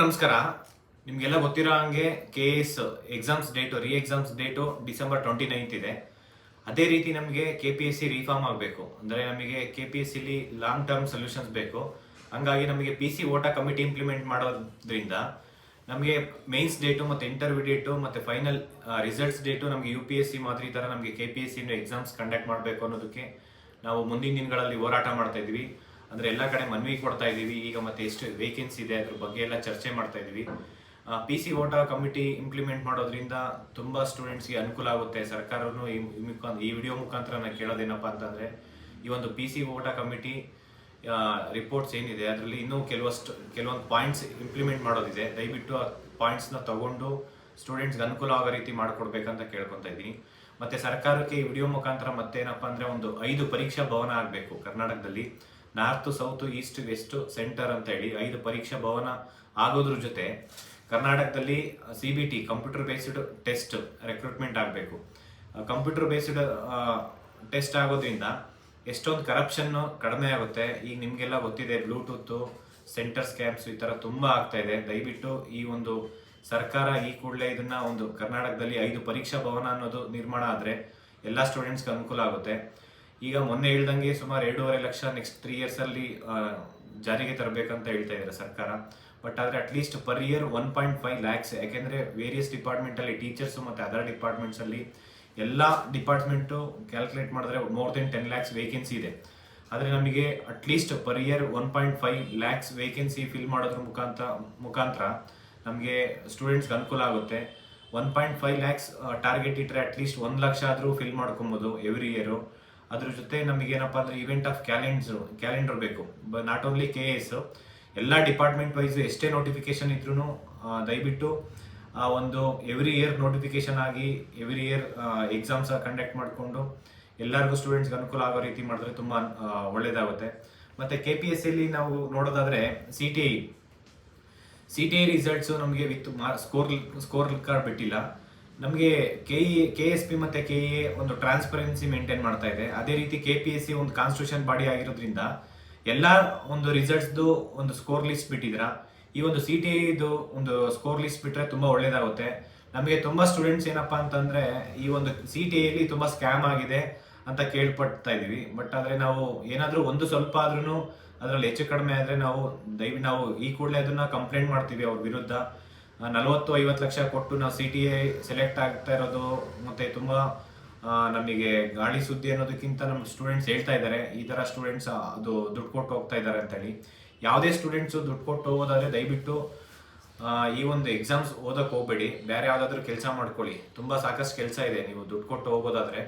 ನಮಸ್ಕಾರ. ನಿಮಗೆಲ್ಲ ಗೊತ್ತಿರೋ ಹಂಗೆ K S exams date re exams date December twenty ninth ಇದೆ. ಅದೇ ರೀತಿ ನಮಗೆ K P S C reform ಆಗಬೇಕು. ಅಂದರೆ ನಮಗೆ ಕೆ ಪಿ ಎಸ್ ಸಿಲಿ ಲಾಂಗ್ ಟರ್ಮ್ ಸೊಲ್ಯೂಷನ್ಸ್ ಬೇಕು. ಹಂಗಾಗಿ ನಮಗೆ P C Hota committee implement ಮಾಡೋದ್ರಿಂದ ನಮಗೆ ಮೇನ್ಸ್ ಡೇಟು ಮತ್ತು ಇಂಟರ್ವ್ಯೂ ಡೇಟು ಮತ್ತು ಫೈನಲ್ ರಿಸಲ್ಟ್ಸ್ ಡೇಟು ನಮಗೆ ಯು ಪಿ ಎಸ್ ಸಿ ಮಾದರಿ ಥರ ನಮಗೆ K P S C exams conduct ಮಾಡಬೇಕು ಅನ್ನೋದಕ್ಕೆ ನಾವು ಮುಂದಿನ ದಿನಗಳಲ್ಲಿ ಹೋರಾಟ ಮಾಡ್ತಾ ಇದ್ವಿ. ಅಂದ್ರೆ ಎಲ್ಲ ಕಡೆ ಮನವಿ ಕೊಡ್ತಾ ಇದೀವಿ ಈಗ ಮತ್ತೆ ಎಷ್ಟು ವೇಕೆನ್ಸಿ ಇದೆ ಅದ್ರ ಬಗ್ಗೆ ಎಲ್ಲ ಚರ್ಚೆ ಮಾಡ್ತಾ ಇದೀವಿ P C Hota committee implement ಮಾಡೋದ್ರಿಂದ ತುಂಬಾ ಸ್ಟೂಡೆಂಟ್ಸ್ಗೆ ಅನುಕೂಲ ಆಗುತ್ತೆ. ಸರ್ಕಾರನು ಈ ವಿಡಿಯೋ ಮುಖಾಂತರ ನಾನು ಕೇಳೋದೇನಪ್ಪ ಅಂತಂದ್ರೆ, ಈ ಒಂದು P C Hota committee reports ಏನಿದೆ, ಅದರಲ್ಲಿ ಇನ್ನೂ ಕೆಲವಷ್ಟು, ಕೆಲವೊಂದು ಪಾಯಿಂಟ್ಸ್ ಇಂಪ್ಲಿಮೆಂಟ್ ಮಾಡೋದಿದೆ. ದಯವಿಟ್ಟು ಆ ಪಾಯಿಂಟ್ಸ್ನ ತಗೊಂಡು ಸ್ಟೂಡೆಂಟ್ಸ್ಗೆ ಅನುಕೂಲ ಆಗೋ ರೀತಿ ಮಾಡ್ಕೊಡ್ಬೇಕಂತ ಕೇಳ್ಕೊತಾ ಇದ್ದೀನಿ. ಮತ್ತೆ ಸರ್ಕಾರಕ್ಕೆ ಈ ವಿಡಿಯೋ ಮುಖಾಂತರ ಮತ್ತೇನಪ್ಪ ಅಂದ್ರೆ ಒಂದು ಐದು ಪರೀಕ್ಷಾ ಭವನ ಆಗಬೇಕು ಕರ್ನಾಟಕದಲ್ಲಿ. North, south, east, west, centre ಅಂತ ಹೇಳಿ ಐದು ಪರೀಕ್ಷಾ ಭವನ ಆಗೋದ್ರ ಜೊತೆ ಕರ್ನಾಟಕದಲ್ಲಿ C B T, computer based test recruitment ಆಗಬೇಕು. ಕಂಪ್ಯೂಟರ್ ಬೇಸ್ಡ್ ಟೆಸ್ಟ್ ಆಗೋದ್ರಿಂದ ಎಷ್ಟೊಂದು ಕರಪ್ಷನ್ ಕಡಿಮೆ ಆಗುತ್ತೆ. ಈಗ ನಿಮಗೆಲ್ಲ ಗೊತ್ತಿದೆ ಬ್ಲೂಟೂತ್ ಸೆಂಟರ್ ಸ್ಕ್ಯಾಮ್ಸ್ ಈ ಥರ ತುಂಬ ಆಗ್ತಾ ಇದೆ. ದಯವಿಟ್ಟು ಈ ಒಂದು ಸರ್ಕಾರ ಈ ಕೂಡಲೇ ಇದನ್ನ ಒಂದು ಕರ್ನಾಟಕದಲ್ಲಿ ಐದು ಪರೀಕ್ಷಾ ಭವನ ಅನ್ನೋದು ನಿರ್ಮಾಣ ಆದರೆ ಎಲ್ಲ ಸ್ಟೂಡೆಂಟ್ಸ್ಗೆ ಅನುಕೂಲ ಆಗುತ್ತೆ. ಈಗ ಮೊನ್ನೆ ಹೇಳ್ದಂಗೆ ಸುಮಾರು ಎರಡೂವರೆ ಲಕ್ಷ ನೆಕ್ಸ್ಟ್ ತ್ರೀ ಇಯರ್ಸ್ ಅಲ್ಲಿ ಆ, ಜಾರಿಗೆ ತರಬೇಕಂತ ಹೇಳ್ತಾ ಇದ್ದಾರೆ ಸರ್ಕಾರ. ಬಟ್ ಆದರೆ at least per year one point five lakhs ಯಾಕೆಂದರೆ ವೇರಿಯಸ್ ಡಿಪಾರ್ಟ್ಮೆಂಟ್ ಅಲ್ಲಿ ಟೀಚರ್ಸ್ ಮತ್ತೆ ಅದರ್ ಡಿಪಾರ್ಟ್ಮೆಂಟ್ಸ್ ಅಲ್ಲಿ ಎಲ್ಲ ಡಿಪಾರ್ಟ್ಮೆಂಟು ಕ್ಯಾಲ್ಕುಲೇಟ್ ಮಾಡಿದ್ರೆ more than ten lakhs vacancy ಇದೆ. ಆದರೆ ನಮಗೆ at least per year one point five lakhs vacancy fill ಮಾಡೋದ್ರ ಮುಖಾಂತರ ಮುಖಾಂತರ ನಮಗೆ ಸ್ಟೂಡೆಂಟ್ಸ್ಗೆ ಅನುಕೂಲ ಆಗುತ್ತೆ. One point five lakhs target ಇಟ್ಟರೆ ಅಟ್ಲೀಸ್ಟ್ ಒಂದು ಲಕ್ಷ ಆದರೂ ಫಿಲ್ ಮಾಡ್ಕೊಬೋದು ಎವ್ರಿ ಇಯರು ಅದ್ರ ಜೊತೆ ನಮಗೇನಪ್ಪ ಅಂದ್ರೆ ಇವೆಂಟ್ ಆಫ್ ಕ್ಯಾಲೆಂಡ್ಸು ಕ್ಯಾಲೆಂಡರ್ ಬೇಕು. ನಾಟ್ ಓನ್ಲಿ ಕೆ ಎಸ್ ಎಲ್ಲ ಡಿಪಾರ್ಟ್ಮೆಂಟ್ ವೈಸ್ ಎಷ್ಟೇ ನೋಟಿಫಿಕೇಶನ್ ಇದ್ರೂ ದಯವಿಟ್ಟು ಒಂದು ಎವ್ರಿ ಇಯರ್ ನೋಟಿಫಿಕೇಶನ್ ಆಗಿ ಎವ್ರಿ ಇಯರ್ ಎಕ್ಸಾಮ್ಸ್ ಕಂಡಕ್ಟ್ ಮಾಡಿಕೊಂಡು, ಎಲ್ಲರಿಗೂ ಸ್ಟೂಡೆಂಟ್ಸ್ಗೆ ಅನುಕೂಲ ಆಗೋ ರೀತಿ ಮಾಡಿದ್ರೆ ತುಂಬಾ ಒಳ್ಳೆಯದಾಗುತ್ತೆ ಮತ್ತು ಕೆ ಪಿ ಎಸ್ ಸಿಲಿ ನಾವು ನೋಡೋದಾದ್ರೆ C T I C T I results ನಮಗೆ ವಿತ್ ಸ್ಕೋರ್ ಸ್ಕೋರ್ ಕಾರ್ಡ್ ಬಿಟ್ಟಿಲ್ಲ. ನಮಗೆ K E K S P ಮತ್ತೆ ಕೆ ಎ ಒಂದು ಟ್ರಾನ್ಸ್ಪರೆನ್ಸಿ ಮೇಂಟೈನ್ ಮಾಡ್ತಾ ಇದೆ. ಅದೇ ರೀತಿ ಕೆ ಪಿ ಎಸ್ ಸಿ ಒಂದು ಕಾನ್ಸ್ಟಿಟ್ಯೂಷನ್ ಬಾಡಿ ಆಗಿರೋದ್ರಿಂದ ಎಲ್ಲ ಒಂದು ರಿಸಲ್ಟ್ಸ್ದು ಒಂದು ಸ್ಕೋರ್ ಲಿಸ್ಟ್ ಬಿಟ್ಟಿದ್ರ ಈ ಒಂದು ಸಿ ಟಿ ಇದು ಒಂದು ಸ್ಕೋರ್ ಲಿಸ್ಟ್ ಬಿಟ್ರೆ ತುಂಬಾ ಒಳ್ಳೇದಾಗುತ್ತೆ. ನಮಗೆ ತುಂಬಾ ಸ್ಟೂಡೆಂಟ್ಸ್ ಏನಪ್ಪಾ ಅಂತಂದ್ರೆ ಈ ಒಂದು ಸಿ ಟಿ ಎಲ್ಲಿ ತುಂಬಾ ಸ್ಕ್ಯಾಮ್ ಆಗಿದೆ ಅಂತ ಕೇಳ್ಪಡ್ತಾ ಇದೀವಿ ಬಟ್ ಆದ್ರೆ ನಾವು ಏನಾದರೂ ಒಂದು ಸ್ವಲ್ಪ ಆದ್ರೂ ಅದರಲ್ಲಿ ಹೆಚ್ಚು ಕಡಿಮೆ ಆದ್ರೆ ನಾವು ದಯವಿ ನಾವು ಈ ಕೂಡಲೇ ಅದನ್ನ ಕಂಪ್ಲೇಂಟ್ ಮಾಡ್ತೀವಿ ಅವ್ರ ವಿರುದ್ಧ. ನಲವತ್ತು ಐವತ್ತು ಲಕ್ಷ ಕೊಟ್ಟು ನಾವು ಸಿ ಟಿ ಸೆಲೆಕ್ಟ್ ಆಗ್ತಾ ಇರೋದು ಮತ್ತೆ ತುಂಬ ನಮಗೆ ಗಾಳಿ ಸುದ್ದಿ ಅನ್ನೋದಕ್ಕಿಂತ ನಮ್ಮ ಸ್ಟೂಡೆಂಟ್ಸ್ ಹೇಳ್ತಾ ಇದ್ದಾರೆ. ಈ ಥರ ಸ್ಟೂಡೆಂಟ್ಸ್ ಅದು ದುಡ್ಡು ಕೊಟ್ಟು ಹೋಗ್ತಾ ಇದ್ದಾರೆ ಅಂತೇಳಿ. ಯಾವುದೇ ಸ್ಟೂಡೆಂಟ್ಸ್ ದುಡ್ಡು ಕೊಟ್ಟು ಹೋಗೋದಾದ್ರೆ ದಯವಿಟ್ಟು ಈ ಒಂದು ಎಕ್ಸಾಮ್ಸ್ ಓದಕ್ಕೆ ಹೋಗಬೇಡಿ. ಬೇರೆ ಯಾವುದಾದ್ರೂ ಕೆಲಸ ಮಾಡ್ಕೊಳ್ಳಿ. ತುಂಬಾ ಸಾಕಷ್ಟು ಕೆಲಸ ಇದೆ ನೀವು ದುಡ್ಡು ಕೊಟ್ಟು ಹೋಗೋದಾದ್ರೆ.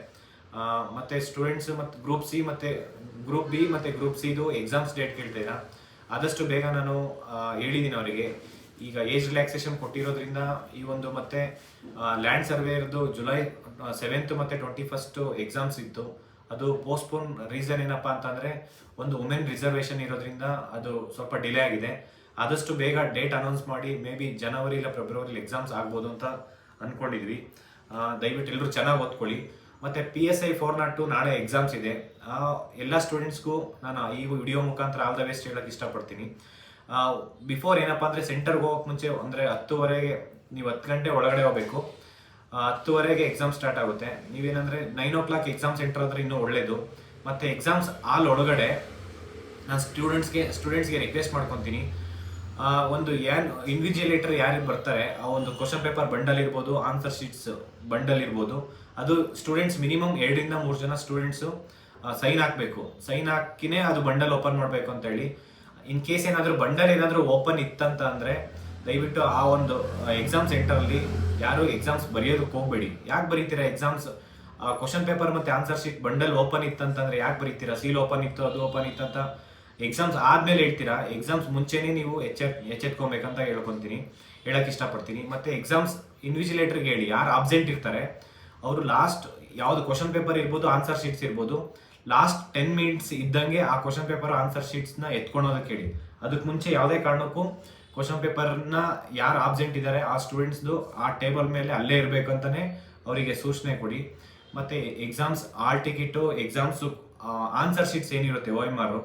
ಮತ್ತು ಸ್ಟೂಡೆಂಟ್ಸ್ ಮತ್ತೆ ಗ್ರೂಪ್ ಸಿ ಮತ್ತೆ ಗ್ರೂಪ್ ಬಿ ಮತ್ತೆ ಗ್ರೂಪ್ ಸಿದು ಎಕ್ಸಾಮ್ಸ್ ಡೇಟ್ ಕೇಳ್ತೀರಾ ಆದಷ್ಟು ಬೇಗ ನಾನು ಹೇಳಿದ್ದೀನಿ ಅವರಿಗೆ. ಈಗ ಏಜ್ ರಿಲ್ಯಾಕ್ಸೇಷನ್ ಕೊಟ್ಟಿರೋದ್ರಿಂದ ಈ ಒಂದು ಮತ್ತೆ ಲ್ಯಾಂಡ್ ಸರ್ವೇರ್ದು ಜುಲೈ ಸೆವೆಂತ್ ಮತ್ತೆ ಟ್ವೆಂಟಿ ಫಸ್ಟ್ ಎಕ್ಸಾಮ್ಸ್ ಇತ್ತು. ಅದು ಪೋಸ್ಟ್ಪೋನ್ ರೀಸನ್ ಏನಪ್ಪಾ ಅಂತಂದ್ರೆ, ಒಂದು ವುಮೆನ್ ರಿಸರ್ವೇಶನ್ ಇರೋದ್ರಿಂದ ಅದು ಸ್ವಲ್ಪ ಡಿಲೇ ಆಗಿದೆ. ಆದಷ್ಟು ಬೇಗ ಡೇಟ್ ಅನೌನ್ಸ್ ಮಾಡಿ ಮೇ ಬಿ ಜನವರಿ ಇಲ್ಲ ಫೆಬ್ರವರಿ ಎಕ್ಸಾಮ್ಸ್ ಆಗ್ಬೋದು ಅಂತ ಅನ್ಕೊಂಡಿದ್ವಿ. ದಯವಿಟ್ಟು ಎಲ್ಲರೂ ಚೆನ್ನಾಗಿ ಓದ್ಕೊಳ್ಳಿ. ಮತ್ತೆ P S I four naught two ನಾಳೆ ಎಕ್ಸಾಮ್ಸ್ ಇದೆ. ಎಲ್ಲ ಸ್ಟೂಡೆಂಟ್ಸ್ಗೂ ನಾನು ಈ ವಿಡಿಯೋ ಮುಖಾಂತರ ಆಲ್ ದ ಬೆಸ್ಟ್ ಹೇಳಕ್ ಇಷ್ಟಪಡ್ತೀನಿ. ಬಿಫೋರ್ ಏನಪ್ಪ ಅಂದರೆ ಸೆಂಟರ್ಗೆ ಹೋಗೋಕೆ ಮುಂಚೆ ಅಂದರೆ ಹತ್ತುವರೆಗೆ ನೀವು ಹತ್ತು ಗಂಟೆ ಒಳಗಡೆ ಹೋಗಬೇಕು. ಹತ್ತುವರೆಗೆ ಎಕ್ಸಾಮ್ ಸ್ಟಾರ್ಟ್ ಆಗುತ್ತೆ. ನೀವೇನಂದರೆ nine o'clock exam centre ಆದ್ರೆ ಇನ್ನೂ ಒಳ್ಳೇದು. ಮತ್ತೆ ಎಕ್ಸಾಮ್ಸ್ ಆಲ್ ಒಳಗಡೆ ನಾನು ಸ್ಟೂಡೆಂಟ್ಸ್ಗೆ ಸ್ಟೂಡೆಂಟ್ಸ್ಗೆ ರಿಕ್ವೆಸ್ಟ್ ಮಾಡ್ಕೊತೀನಿ. ಒಂದು ಏನ್ ಇನ್ವಿಜಿಲೇಟರ್ ಯಾರು ಬರ್ತಾರೆ, ಆ ಒಂದು ಕ್ವಶನ್ ಪೇಪರ್ ಬಂಡಲ್ ಇರ್ಬೋದು ಆನ್ಸರ್ ಶೀಟ್ಸ್ ಬಂಡಲ್ ಇರ್ಬೋದು. ಅದು ಸ್ಟೂಡೆಂಟ್ಸ್ ಮಿನಿಮಮ್ ಎರಡರಿಂದ ಮೂರು ಜನ ಸ್ಟೂಡೆಂಟ್ಸು ಸೈನ್ ಹಾಕಬೇಕು. ಸೈನ್ ಹಾಕಿನೇ ಅದು ಬಂಡಲ್ ಓಪನ್ ಮಾಡಬೇಕು ಅಂತ ಹೇಳಿ ಇನ್ ಕೇಸ್ ಏನಾದರೂ ಬಂಡಲ್ ಏನಾದರೂ ಓಪನ್ ಇತ್ತಂತ ಅಂದ್ರೆ ದಯವಿಟ್ಟು ಆ ಒಂದು ಎಕ್ಸಾಮ್ ಸೆಂಟರಲ್ಲಿ ಯಾರು ಎಕ್ಸಾಮ್ಸ್ ಬರೆಯೋದಕ್ಕೆ ಹೋಗಬೇಡಿ. ಯಾಕೆ ಬರೀತೀರಾ ಎಕ್ಸಾಮ್ಸ್ ಕ್ವಶನ್ ಪೇಪರ್ ಮತ್ತೆ ಆನ್ಸರ್ ಶೀಟ್ ಬಂಡಲ್ ಓಪನ್ ಇತ್ತಂತಂದ್ರೆ ಯಾಕೆ ಬರೀತೀರಾ? ಸೀಲ್ ಓಪನ್ ಇತ್ತು, ಅದು ಓಪನ್ ಇತ್ತಂತ ಎಕ್ಸಾಮ್ಸ್ ಆದ್ಮೇಲೆ ಹೇಳ್ತೀರಾ? ಎಕ್ಸಾಮ್ಸ್ ಮುಂಚೆನೇ ನೀವು ಎಚ್ಚೆತ್, ಎಚ್ಚೆತ್ಕೊಬೇಕಂತ ಹೇಳ್ಕೊಂತೀನಿ. ಹೇಳಕ್ ಇಷ್ಟಪಡ್ತೀನಿ. ಮತ್ತೆ ಎಕ್ಸಾಮ್ಸ್ ಇನ್ವಿಜಿಲೇಟರ್ಗೆ ಹೇಳಿ, ಯಾರು ಅಬ್ಸೆಂಟ್ ಇರ್ತಾರೆ, ಅವರು ಲಾಸ್ಟ್ ಯಾವ್ದು ಕ್ವಶನ್ ಪೇಪರ್ ಇರ್ಬೋದು ಆನ್ಸರ್ ಶೀಟ್ಸ್ ಇರ್ಬೋದು ಲಾಸ್ಟ್ ಟೆನ್ ಮಿನಿಟ್ಸ್ ಇದ್ದಂಗೆ ಆ ಕ್ವಶನ್ ಪೇಪರ್ ಆನ್ಸರ್ ಶೀಟ್ಸ್ನ ಎತ್ಕೊಳೋದಕ್ಕೆ ಹೇಳಿ ಅದಕ್ಕೆ ಮುಂಚೆ ಯಾವುದೇ ಕಾರಣಕ್ಕೂ ಕ್ವಶನ್ ಪೇಪರ್ನ ಯಾರು ಆಬ್ಸೆಂಟ್ ಇದ್ದಾರೆ ಆ ಸ್ಟೂಡೆಂಟ್ಸ್ದು ಆ ಟೇಬಲ್ ಮೇಲೆ ಅಲ್ಲೇ ಇರಬೇಕು ಅಂತಲೇ ಅವರಿಗೆ ಸೂಚನೆ ಕೊಡಿ. ಮತ್ತೆ exams hall ticket exams answer sheets ಏನಿರುತ್ತೆ ಓ ಎಂ ಆರು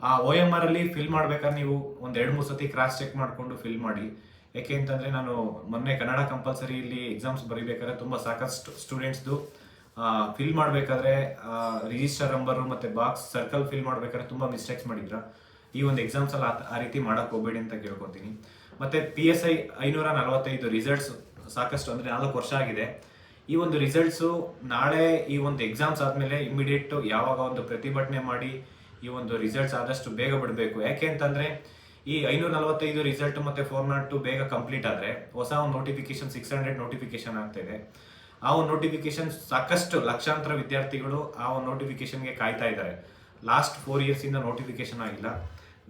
ಆ ಒ ಎಂ ಆರಲ್ಲಿ ಫಿಲ್ ಮಾಡ್ಬೇಕಾದ್ರೆ ನೀವು ಒಂದು ಎರಡು ಮೂರು ಸತಿ ಕ್ರಾಸ್ ಚೆಕ್ ಮಾಡಿಕೊಂಡು ಫಿಲ್ ಮಾಡಿ. ಯಾಕೆ ಅಂತಂದ್ರೆ ನಾನು ಮೊನ್ನೆ ಕನ್ನಡ ಕಂಪಲ್ಸರಿ ಇಲ್ಲಿ ಎಕ್ಸಾಮ್ಸ್ ಬರೀಬೇಕಾದ್ರೆ ತುಂಬಾ ಸಾಕಷ್ಟು ಸ್ಟೂಡೆಂಟ್ಸ್ದು ಫಿಲ್ ಮಾಡಬೇಕಾದ್ರೆ ರಿಜಿಸ್ಟರ್ ನಂಬರ್ ಮತ್ತೆ ಬಾಕ್ಸ್ ಸರ್ಕಲ್ ಫಿಲ್ ಮಾಡಬೇಕಾದ್ರೆ ತುಂಬಾ ಮಿಸ್ಟೇಕ್ಸ್ ಮಾಡಿದ್ರ. ಈ ಒಂದು ಎಕ್ಸಾಮ್ಸ್ ಅಲ್ಲಿ ಆ- ರೀತಿ ಮಾಡಕ್ ಹೋಗ್ಬೇಡಿ ಅಂತ ಕೇಳ್ಕೊತೀನಿ. ಮತ್ತೆ ಪಿ ಎಸ್ ಐ ಐನೂರ ನಲವತ್ತೈದು ರಿಸಲ್ಟ್ಸ್ ಸಾಕಷ್ಟು ಅಂದ್ರೆ ನಾಲ್ಕು ವರ್ಷ ಆಗಿದೆ. ಈ ಒಂದು ರಿಸಲ್ಟ್ಸು ನಾಳೆ ಈ ಒಂದು ಎಕ್ಸಾಮ್ಸ್ ಆದ್ಮೇಲೆ ಇಮಿಡಿಯೇಟ್ ಯಾವಾಗ ಒಂದು ಪ್ರತಿಭಟನೆ ಮಾಡಿ ಈ ಒಂದು ರಿಸಲ್ಟ್ಸ್ ಆದಷ್ಟು ಬೇಗ ಬಿಡಬೇಕು. ಯಾಕೆ ಅಂತಂದ್ರೆ ಈ ಐನೂರ ನಲವತ್ತೈದು ರಿಸಲ್ಟ್ ಮತ್ತೆ ಫೋರ್ ನಾಟ್ ಟು ಬೇಗ ಕಂಪ್ಲೀಟ್ ಆದ್ರೆ ಹೊಸ ಒಂದು ನೋಟಿಫಿಕೇಶನ್ ಸಿಕ್ಸ್ ಹಂಡ್ರೆಡ್ ನೋಟಿಫಿಕೇಶನ್ ಆಗ್ತಾ ಇದೆ. ಆ ಒಂದು ನೋಟಿಫಿಕೇಶನ್ ಸಾಕಷ್ಟು ಲಕ್ಷಾಂತರ ವಿದ್ಯಾರ್ಥಿಗಳು ಆ ಒಂದು ನೋಟಿಫಿಕೇಶನ್ಗೆ ಕಾಯ್ತಾ ಇದ್ದಾರೆ. ಲಾಸ್ಟ್ ಫೋರ್ ಇಯರ್ಸ್ ಇಂದ ನೋಟಿಫಿಕೇಶನ್ ಆಗಿಲ್ಲ.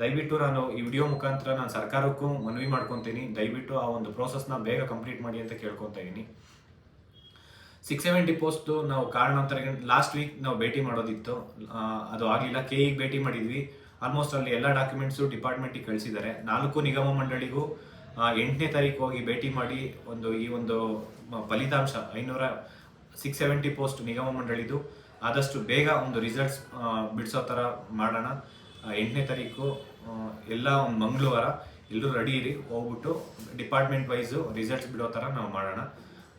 ದಯವಿಟ್ಟು ನಾನು ಈ ವಿಡಿಯೋ ಮುಖಾಂತರ ನಾನು ಸರ್ಕಾರಕ್ಕೂ ಮನವಿ ಮಾಡ್ಕೊತೀನಿ. ದಯವಿಟ್ಟು ಆ ಒಂದು ಪ್ರೋಸೆಸ್ನ ಬೇಗ ಕಂಪ್ಲೀಟ್ ಮಾಡಿ ಅಂತ ಕೇಳ್ಕೊತಾ ಇದ್ದೀನಿ. ಸಿಕ್ಸ್ ಸೆವೆಂಟಿ ಪೋಸ್ಟ್ ನಾವು ಕಾರಣಾಂತರ ಲಾಸ್ಟ್ ವೀಕ್ ನಾವು ಭೇಟಿ ಮಾಡೋದಿತ್ತು. ಅದು ಆಗಲಿಲ್ಲ. ಕೆ ಇಗೆ ಭೇಟಿ ಮಾಡಿದ್ವಿ. ಆಲ್ಮೋಸ್ಟ್ ಅಲ್ಲಿ ಎಲ್ಲ ಡಾಕ್ಯುಮೆಂಟ್ಸು ಡಿಪಾರ್ಟ್ಮೆಂಟಿಗೆ ಕಳಿಸಿದ್ದಾರೆ. ನಾಲ್ಕು ನಿಗಮ ಮಂಡಳಿಗೂ ಎಂಟನೇ ತಾರೀಕು ಹೋಗಿ ಭೇಟಿ ಮಾಡಿ ಒಂದು ಈ ಒಂದು ಫಲಿತಾಂಶ, ಐನೂರ ಸಿಕ್ಸ್ ಸೆವೆಂಟಿ ಪೋಸ್ಟ್ ನಿಗಮ ಮಂಡಳಿದು, ಆದಷ್ಟು ಬೇಗ ಒಂದು ರಿಸಲ್ಟ್ಸ್ ಬಿಡಿಸೋ ಥರ ಮಾಡೋಣ. ಎಂಟನೇ ತಾರೀಕು ಎಲ್ಲ ಒಂದು ಮಂಗಳವಾರ ಎಲ್ಲರೂ ರೆಡಿ ಇರಿ, ಹೋಗ್ಬಿಟ್ಟು ಡಿಪಾರ್ಟ್ಮೆಂಟ್ ವೈಸು ರಿಸಲ್ಟ್ಸ್ ಬಿಡೋ ಥರ ನಾವು ಮಾಡೋಣ.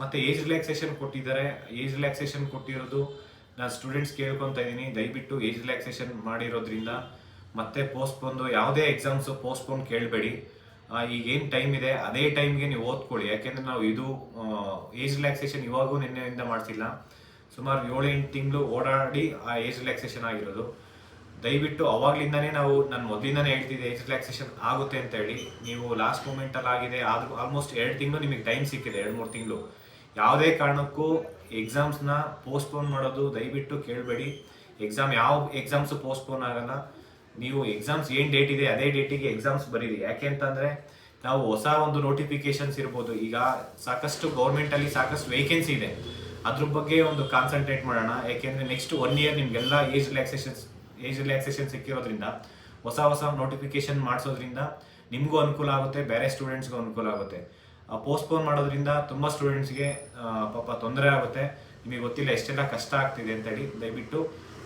ಮತ್ತೆ ಏಜ್ ರಿಲ್ಯಾಕ್ಸೇಷನ್ ಕೊಟ್ಟಿದ್ದಾರೆ. ಏಜ್ ರಿಲ್ಯಾಕ್ಸೇಷನ್ ಕೊಟ್ಟಿರೋದು ನಾನು ಸ್ಟೂಡೆಂಟ್ಸ್ ಕೇಳ್ಕೊತ ಇದ್ದೀನಿ. ದಯವಿಟ್ಟು ಏಜ್ ರಿಲ್ಯಾಕ್ಸೇಷನ್ ಮಾಡಿರೋದ್ರಿಂದ ಮತ್ತೆ ಪೋಸ್ಟ್ಪೋನ್ದು ಯಾವುದೇ ಎಕ್ಸಾಮ್ಸು ಪೋಸ್ಟ್ಪೋನ್ ಕೇಳಬೇಡಿ. ಈಗ ಏನು ಟೈಮ್ ಇದೆ, ಅದೇ ಟೈಮ್ಗೆ ನೀವು ಓದ್ಕೊಳ್ಳಿ. ಯಾಕೆಂದ್ರೆ ನಾವು ಇದು ಏಜ್ ರಿಲ್ಯಾಕ್ಸೇಷನ್ ಇವಾಗೂ ನಿನ್ನೆಯಿಂದ ಮಾಡ್ತಿಲ್ಲ ಸುಮಾರು ಏಳು ಎಂಟು ತಿಂಗಳು ಓಡಾಡಿ ಆ ಏಜ್ ರಿಲ್ಯಾಕ್ಸೇಷನ್ ಆಗಿರೋದು. ದಯವಿಟ್ಟು ಅವಾಗ್ಲಿಂದನೇ ನಾವು ನಾನು ಮೊದಲಿಂದಾನೇ ಹೇಳ್ತಿದ್ದೆ ಏಜ್ ರಿಲ್ಯಾಕ್ಸೇಷನ್ ಆಗುತ್ತೆ ಅಂತ ಹೇಳಿ. ನೀವು ಲಾಸ್ಟ್ ಮೂಮೆಂಟಲ್ಲಿ ಆಗಿದೆ, ಆದ್ರೂ ಆಲ್ಮೋಸ್ಟ್ ಎರಡು ತಿಂಗಳು ನಿಮಗೆ ಟೈಮ್ ಸಿಕ್ಕಿದೆ, ಎರಡು ಮೂರು ತಿಂಗಳು. ಯಾವುದೇ ಕಾರಣಕ್ಕೂ ಎಕ್ಸಾಮ್ಸ್ನ ಪೋಸ್ಟ್ಪೋನ್ ಮಾಡೋದು ದಯವಿಟ್ಟು ಕೇಳಬೇಡಿ. ಎಕ್ಸಾಮ್ ಯಾವ ಎಕ್ಸಾಮ್ಸ್ ಪೋಸ್ಟ್ಪೋನ್ ಆಗಲ್ಲ. ನೀವು ಎಕ್ಸಾಮ್ಸ್ ಏನು ಡೇಟ್ ಇದೆ, ಅದೇ ಡೇಟಿಗೆ ಎಕ್ಸಾಮ್ಸ್ ಬರೀರಿ. ಯಾಕೆ ಅಂತಂದರೆ, ನಾವು ಹೊಸ ಒಂದು ನೋಟಿಫಿಕೇಶನ್ಸ್ ಇರ್ಬೋದು. ಈಗ ಸಾಕಷ್ಟು ಗೌರ್ಮೆಂಟಲ್ಲಿ ಸಾಕಷ್ಟು ವೇಕೆನ್ಸಿ ಇದೆ. ಅದ್ರ ಬಗ್ಗೆ ಒಂದು ಕಾನ್ಸಂಟ್ರೇಟ್ ಮಾಡೋಣ. ಯಾಕೆಂದ್ರೆ ನೆಕ್ಸ್ಟ್ ಒನ್ ಇಯರ್ ನಿಮಗೆಲ್ಲ ಏಜ್ ರಿಲ್ಯಾಕ್ಸೇಷನ್ಸ್ ಏಜ್ ರಿಲ್ಯಾಕ್ಸೇಷನ್ ಸಿಕ್ಕಿರೋದ್ರಿಂದ, ಹೊಸ ಹೊಸ ನೋಟಿಫಿಕೇಶನ್ ಮಾಡಿಸೋದ್ರಿಂದ ನಿಮಗೂ ಅನುಕೂಲ ಆಗುತ್ತೆ, ಬೇರೆ ಸ್ಟೂಡೆಂಟ್ಸ್ಗೂ ಅನುಕೂಲ ಆಗುತ್ತೆ. ಪೋಸ್ಟ್ಪೋನ್ ಮಾಡೋದ್ರಿಂದ ತುಂಬ ಸ್ಟೂಡೆಂಟ್ಸ್ಗೆ ಪಾಪ ತೊಂದರೆ ಆಗುತ್ತೆ. ನಿಮಗೆ ಗೊತ್ತಿಲ್ಲ, ಎಷ್ಟೆಲ್ಲ ಕಷ್ಟ ಆಗ್ತಿದೆ ಅಂತೇಳಿ ದಯವಿಟ್ಟು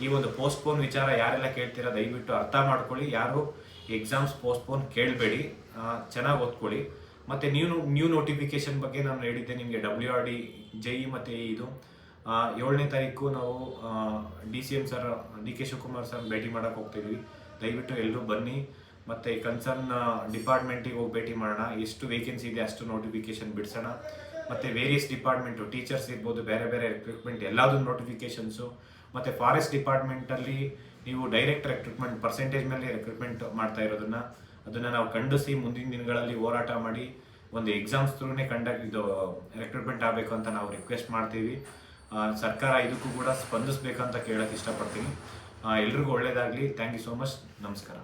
ಈ ಒಂದು ಪೋಸ್ಟ್ಪೋನ್ ವಿಚಾರ ಯಾರೆಲ್ಲ ಕೇಳ್ತೀರಾ ದಯವಿಟ್ಟು ಅರ್ಥ ಮಾಡ್ಕೊಳ್ಳಿ. ಯಾರು ಎಕ್ಸಾಮ್ಸ್ ಪೋಸ್ಟ್ಪೋನ್ ಕೇಳಬೇಡಿ. ಚೆನ್ನಾಗಿ ಓದ್ಕೊಳ್ಳಿ. ಮತ್ತೆ ನ್ಯೂ ನ್ಯೂ ನೋಟಿಫಿಕೇಶನ್ ಬಗ್ಗೆ ನಾನು ಹೇಳಿದ್ದೆ ನಿಮಗೆ ಡಬ್ಲ್ಯೂ ಆರ್ ಡಿ ಜೈ ಮತ್ತು ಇದು. ಏಳನೇ ತಾರೀಕು ನಾವು D C M sir D K Shivakumar sir ಭೇಟಿ ಮಾಡೋಕೆ ಹೋಗ್ತಿದ್ವಿ ದಯವಿಟ್ಟು ಎಲ್ಲರೂ ಬನ್ನಿ. ಮತ್ತೆ ಕನ್ಸರ್ನ್ ಡಿಪಾರ್ಟ್ಮೆಂಟಿಗೆ ಹೋಗಿ ಭೇಟಿ ಮಾಡೋಣ. ಎಷ್ಟು ವೇಕೆನ್ಸಿ ಇದೆ ಅಷ್ಟು ನೋಟಿಫಿಕೇಶನ್ ಬಿಡಿಸೋಣ. ಮತ್ತೆ ವೇರಿಯಸ್ ಡಿಪಾರ್ಟ್ಮೆಂಟು ಟೀಚರ್ಸ್ ಇರ್ಬೋದು, ಬೇರೆ ಬೇರೆ ರಿಕ್ರೂಟ್ಮೆಂಟ್ ಎಲ್ಲದೂ ನೋಟಿಫಿಕೇಶನ್ಸು ಮತ್ತೆ ಫಾರೆಸ್ಟ್ ಡಿಪಾರ್ಟ್ಮೆಂಟಲ್ಲಿ ನೀವು ಡೈರೆಕ್ಟ್ ರೆಕ್ರೂಟ್ಮೆಂಟ್ ಪರ್ಸೆಂಟೇಜ್ ಮೇಲೆ ರೆಕ್ರೂಟ್ಮೆಂಟ್ ಮಾಡ್ತಾ ಇರೋದನ್ನು, ಅದನ್ನ ನಾವು ಖಂಡಿಸಿ ಮುಂದಿನ ದಿನಗಳಲ್ಲಿ ಹೋರಾಟ ಮಾಡಿ ಒಂದು ಎಕ್ಸಾಮ್ಸ್ ಥ್ರೂನೇ ಕಂಡಕ್ಟ್ ಇದು ರೆಕ್ರೂಟ್ಮೆಂಟ್ ಆಗಬೇಕು ಅಂತ ನಾವು ರಿಕ್ವೆಸ್ಟ್ ಮಾಡ್ತೀವಿ. ಸರ್ಕಾರ ಇದಕ್ಕೂ ಕೂಡ ಸ್ಪಂದಿಸ್ಬೇಕಂತ ಕೇಳೋಕ್ಕೆ ಇಷ್ಟಪಡ್ತೀನಿ. ಎಲ್ರಿಗೂ ಒಳ್ಳೆಯದಾಗಲಿ ಥ್ಯಾಂಕ್ ಯು ಸೋ ಮಚ್ ನಮಸ್ಕಾರ.